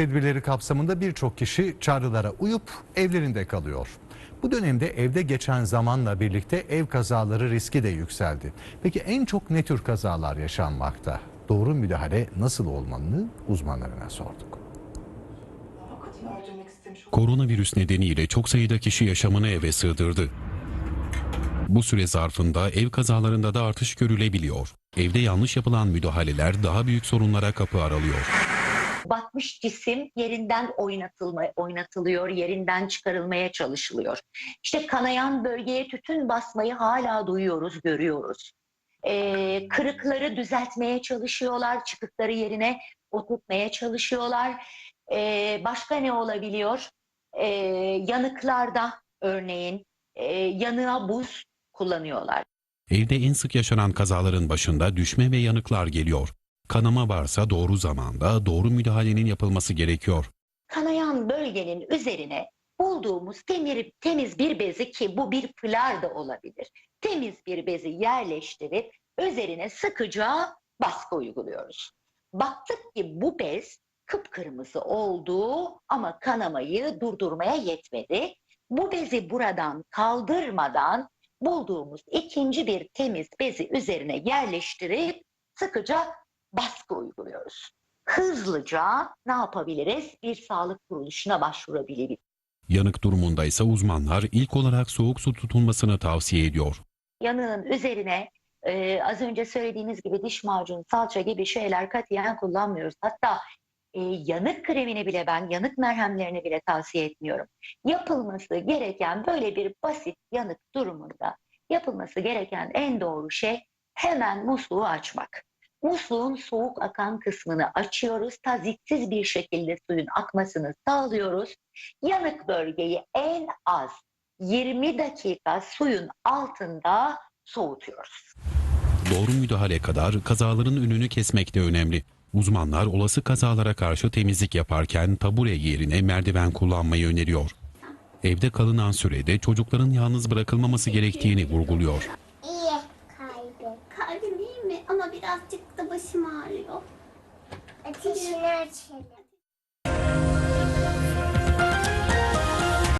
tedbirleri kapsamında birçok kişi çağrılara uyup evlerinde kalıyor. Bu dönemde evde geçen zamanla birlikte ev kazaları riski de yükseldi. Peki en çok ne tür kazalar yaşanmakta? Doğru müdahale nasıl olmalı uzmanlarına sorduk. Koronavirüs nedeniyle çok sayıda kişi yaşamını eve sığdırdı. Bu süre zarfında ev kazalarında da artış görülebiliyor. Evde yanlış yapılan müdahaleler daha büyük sorunlara kapı aralıyor. Batmış cisim yerinden oynatılma, oynatılıyor, yerinden çıkarılmaya çalışılıyor. İşte kanayan bölgeye tütün basmayı hala duyuyoruz, görüyoruz. Ee, kırıkları düzeltmeye çalışıyorlar, çıkıkları yerine oturtmaya çalışıyorlar. Ee, başka ne olabiliyor? Ee, yanıklarda örneğin e, yanığa buz kullanıyorlar. Evde en sık yaşanan kazaların başında düşme ve yanıklar geliyor. Kanama varsa doğru zamanda doğru müdahalenin yapılması gerekiyor. kanayan bölgenin üzerine bulduğumuz temiz, temiz bir bezi ki bu bir pılar da olabilir. Temiz bir bezi yerleştirip üzerine sıkıca baskı uyguluyoruz. Baktık ki bu bez kıpkırmızı oldu ama kanamayı durdurmaya yetmedi. Bu bezi buradan kaldırmadan bulduğumuz ikinci bir temiz bezi üzerine yerleştirip sıkıca baskı uyguluyoruz hızlıca ne yapabiliriz? Bir sağlık kuruluşuna başvurabiliriz. Yanık durumunda ise uzmanlar ilk olarak soğuk su tutulmasını tavsiye ediyor. Yanığın üzerine e, az önce söylediğimiz gibi diş macunu, salça gibi şeyler katiyen kullanmıyoruz. Hatta e, yanık kremini bile ben, yanık merhemlerini bile tavsiye etmiyorum. Yapılması gereken böyle bir basit yanık durumunda yapılması gereken en doğru şey hemen musluğu açmak. Musluğun soğuk akan kısmını açıyoruz. Tazitsiz bir şekilde suyun akmasını sağlıyoruz. Yanık bölgeyi en az 20 dakika suyun altında soğutuyoruz. Doğru müdahale kadar kazaların önünü kesmek de önemli. Uzmanlar olası kazalara karşı temizlik yaparken tabure yerine merdiven kullanmayı öneriyor. Evde kalınan sürede çocukların yalnız bırakılmaması gerektiğini vurguluyor. Kalbim. İyi mi? Ama birazcık da başım ağrıyor. Ateşini açalım.